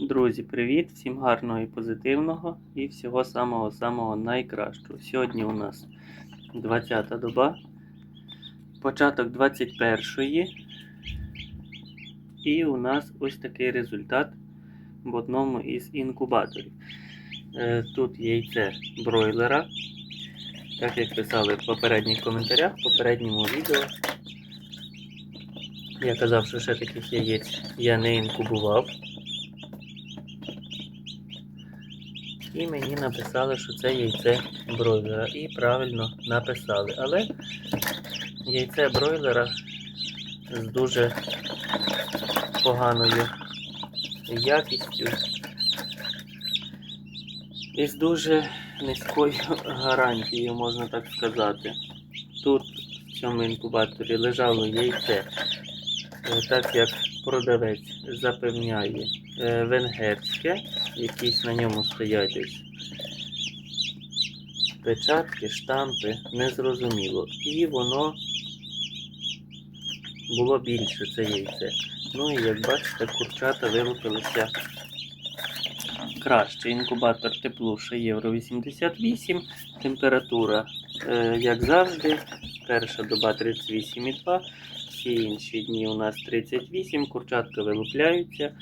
Друзі, привіт! Всім гарного і позитивного і всього самого-самого найкращого. Сьогодні у нас 20-та доба, початок 21-ї. І у нас ось такий результат в одному із інкубаторів. Е, Тут яйце бройлера. Так як писали в попередніх коментарях, в попередньому відео. Я казав, що ще таких яєць я не інкубував. І мені написали, що це яйце бройлера. І правильно написали. Але яйце бройлера з дуже поганою якістю і з дуже низькою гарантією, можна так сказати. Тут в цьому інкубаторі лежало яйце, е, так як продавець запевняє е, венгерське, якісь на ньому стоять ось печатки, штампи, незрозуміло. І воно було більше це яйце. Ну і як бачите, курчата вилупилися краще. Інкубатор теплуше євро 88, температура, е, як завжди, перша доба 38,2, всі інші дні у нас 38, курчатка вилупляються.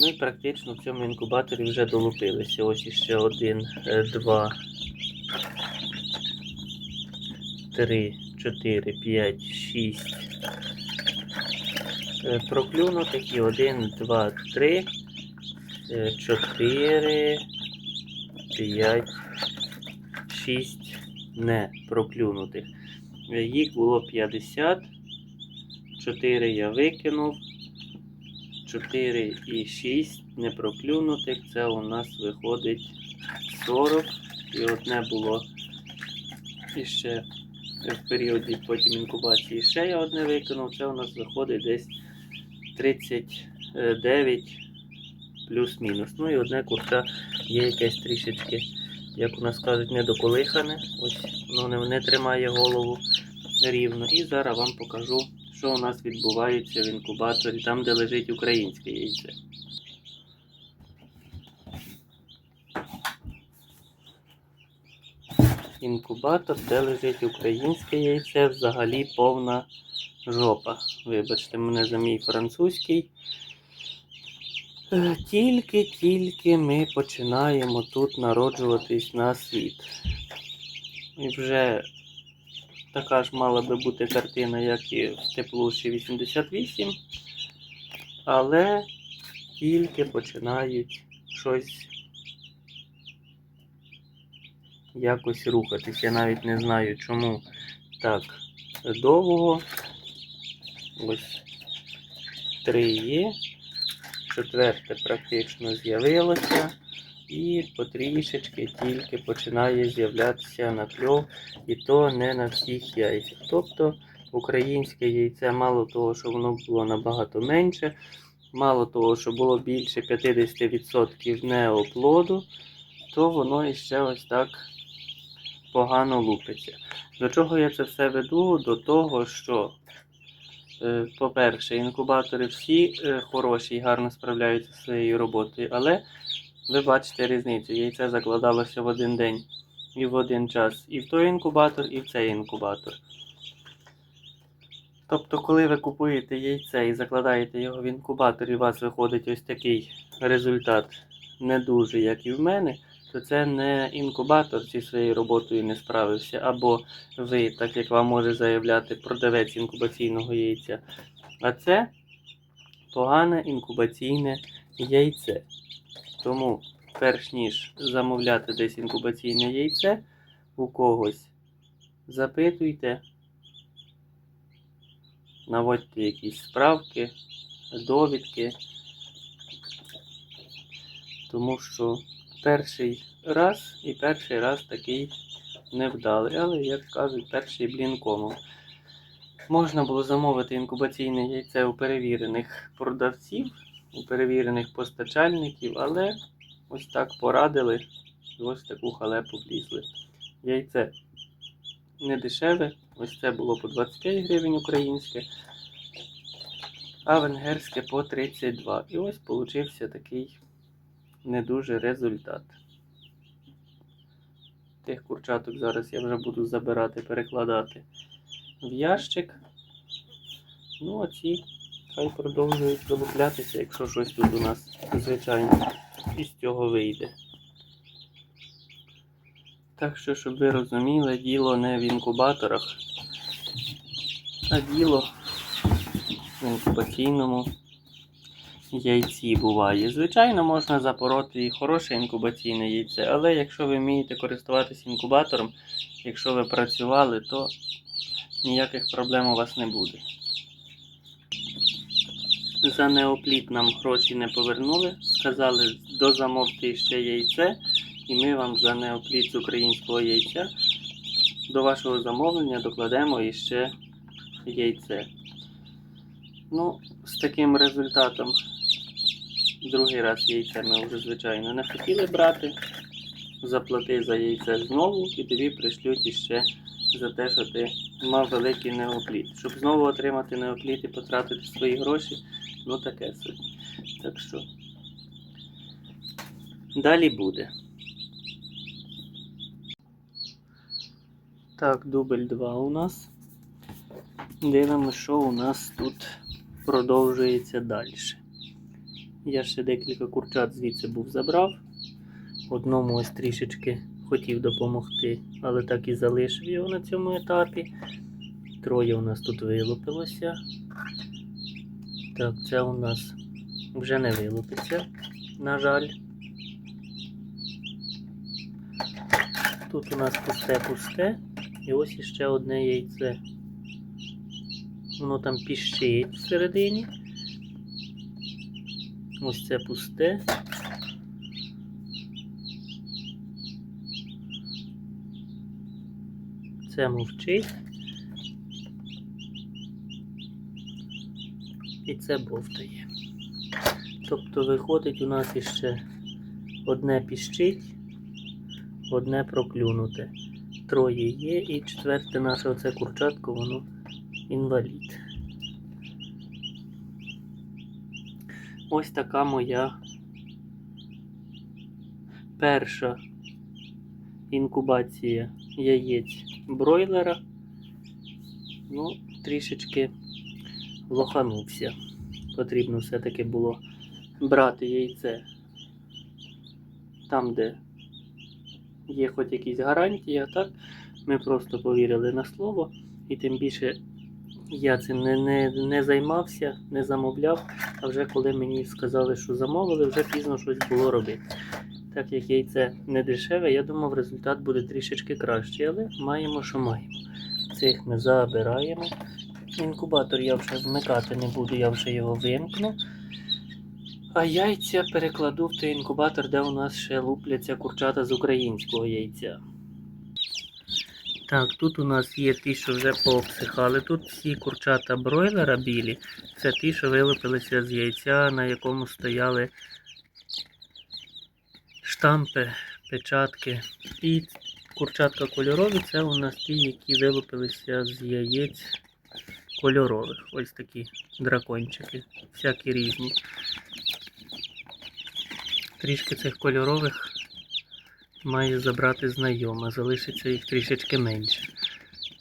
Ну і практично в цьому інкубаторі вже долупилися. Ось іще один, е, два, три, чотири, п'ять, шість. Е, Проклюнутих і один, два, три, е, чотири, п'ять, шість не проклюнутих. Їх було 50. 4 я викинув. 4 і 6 непроклюнутих. Це у нас виходить 40. І одне було іще в періоді потім інкубації ще я одне викинув. Це у нас виходить десь 39 плюс-мінус. Ну і одне курча є якесь трішечки, як у нас кажуть, недоколихане. Ось воно не, не тримає голову рівно. І зараз вам покажу, що у нас відбувається в інкубаторі, там, де лежить українське яйце. Інкубатор, де лежить українське яйце, взагалі повна жопа. Вибачте мене за мій французький. Тільки-тільки ми починаємо тут народжуватись на світ. І вже така ж мала би бути картина, як і в теплуші 88. Але тільки починають щось якось рухатись. Я навіть не знаю, чому так довго. Ось три є. Четверте практично з'явилося. І потрішечки тільки починає з'являтися накльов, і то не на всіх яйцях. Тобто українське яйце, мало того, що воно було набагато менше, мало того, що було більше 50% неоплоду, то воно іще ось так погано лупиться. До чого я це все веду? До того, що, е, по-перше, інкубатори всі е, хороші і гарно справляються зі своєю роботою, але ви бачите різницю. Яйце закладалося в один день і в один час і в той інкубатор, і в цей інкубатор. Тобто, коли ви купуєте яйце і закладаєте його в інкубатор, і у вас виходить ось такий результат не дуже, як і в мене, то це не інкубатор зі своєю роботою не справився, або ви, так як вам може заявляти продавець інкубаційного яйця. А це погане інкубаційне яйце. Тому, перш ніж замовляти десь інкубаційне яйце у когось, запитуйте, наводьте якісь справки, довідки. Тому що перший раз і перший раз такий невдалий. Але, як кажуть, перший блін комом. Можна було замовити інкубаційне яйце у перевірених продавців, у перевірених постачальників, але ось так порадили і ось таку халепу влізли. Яйце не дешеве, ось це було по 25 гривень українське, а венгерське по 32. І ось получився такий не дуже результат. Тих курчаток зараз я вже буду забирати, перекладати в ящик. Ну, а ці хай продовжують вилуплятися, якщо щось тут у нас, звичайно, із цього вийде. Так що, щоб ви розуміли, діло не в інкубаторах, а діло в інкубаційному яйці буває. Звичайно, можна запороти і хороше інкубаційне яйце, але якщо ви вмієте користуватися інкубатором, якщо ви працювали, то ніяких проблем у вас не буде. За неопліт нам гроші не повернули, сказали дозамовте ще яйце, і ми вам за неопліт з українського яйця до вашого замовлення докладемо іще яйце. Ну, з таким результатом другий раз яйце ми вже, звичайно, не хотіли брати. Заплати за яйце знову і тобі пришлють іще за те, що ти мав великий неопліт. Щоб знову отримати неопліт і потратити свої гроші, ну таке собі. Так що далі буде. Так, дубль 2 у нас. Дивимося, що у нас тут продовжується далі. Я ще декілька курчат звідси був забрав. Одному ось трішечки хотів допомогти, але так і залишив його на цьому етапі. Троє у нас тут вилупилося. Так, це у нас вже не вилупиться, на жаль. Тут у нас пусте-пусте. І ось іще одне яйце. Воно там піщить всередині. Ось це пусте. Це мовчить. І це бовтає. Тобто виходить у нас іще одне піщить, одне проклюнуте. Троє є, і четверте наше оце курчатко, воно інвалід. Ось така моя перша інкубація яєць бройлера. Ну, трішечки лоханувся. Потрібно все-таки було брати яйце там, де є хоч якісь гарантії, а так ми просто повірили на слово, і тим більше я цим не, не, не займався, не замовляв. А вже коли мені сказали, що замовили, вже пізно щось було робити. Так як яйце не дешеве, я думав, результат буде трішечки кращий, але маємо, що маємо. Цих ми забираємо. Інкубатор я вже вмикати не буду, я вже його вимкну. А яйця перекладу в той інкубатор, де у нас ще лупляться курчата з українського яйця. Так, тут у нас є ті, що вже пообсихали. Тут всі курчата бройлера білі. Це ті, що вилупилися з яйця, на якому стояли штампи, печатки. І курчатка кольорові це у нас ті, які вилупилися з яєць кольорових. Ось такі дракончики, всякі різні. Трішки цих кольорових має забрати знайома, залишиться їх трішечки менше.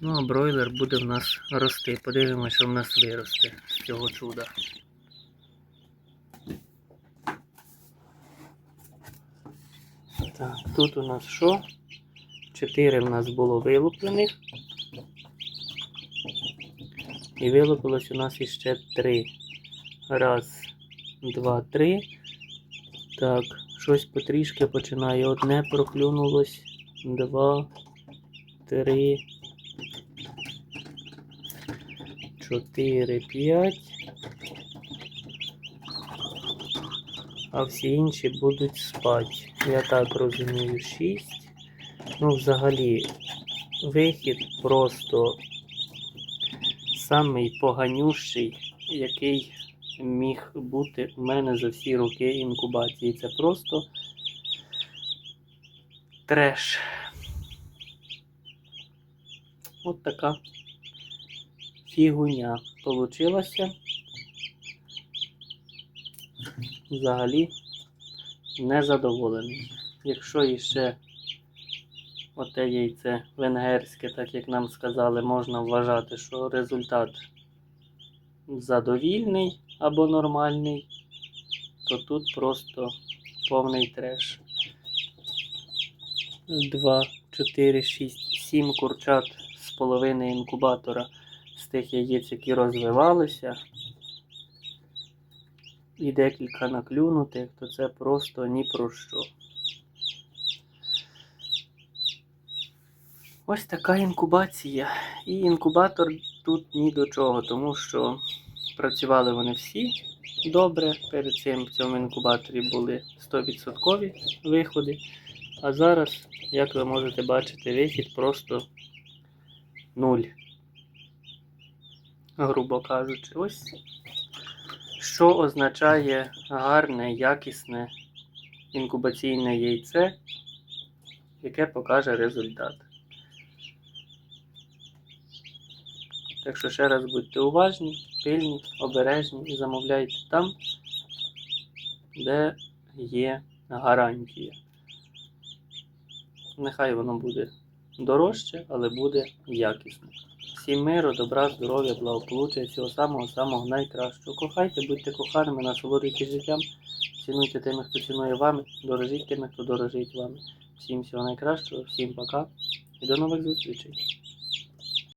Ну, а бройлер буде в нас рости. Подивимося, що в нас виросте з цього чуда. Так, тут у нас що? Чотири в нас було вилуплених. І вилупилось у нас іще три. Раз, два, три. Так, щось потрішки починає. Одне проклюнулось, два, три, чотири, п'ять. А всі інші будуть спати. Я так розумію, шість. Ну, взагалі, вихід просто самий поганющий, який міг бути у мене за всі роки інкубації. Це просто треш. От така фігуня получилася. Взагалі незадоволений. Якщо іще оте яйце венгерське, так як нам сказали, можна вважати, що результат задовільний або нормальний, то тут просто повний треш. 2, 4, 6, 7 курчат з половини інкубатора з тих яєць, які розвивалися, і декілька наклюнутих, то це просто ні про що. Ось така інкубація. І інкубатор тут ні до чого, тому що працювали вони всі добре. Перед цим в цьому інкубаторі були 100% виходи. А зараз, як ви можете бачити, вихід просто нуль. Грубо кажучи, ось що означає гарне, якісне інкубаційне яйце, яке покаже результат. Так що ще раз будьте уважні, пильні, обережні і замовляйте там, де є гарантія. Нехай воно буде дорожче, але буде якісне. Всім миру, добра, здоров'я, благополуччя, всього самого-самого найкращого. Кохайте, будьте коханими, насолоджуйтесь життям, цінуйте тими, хто цінує вами, дорожіть тими, хто дорожить вами. Всім всього найкращого, всім пока і до нових зустрічей.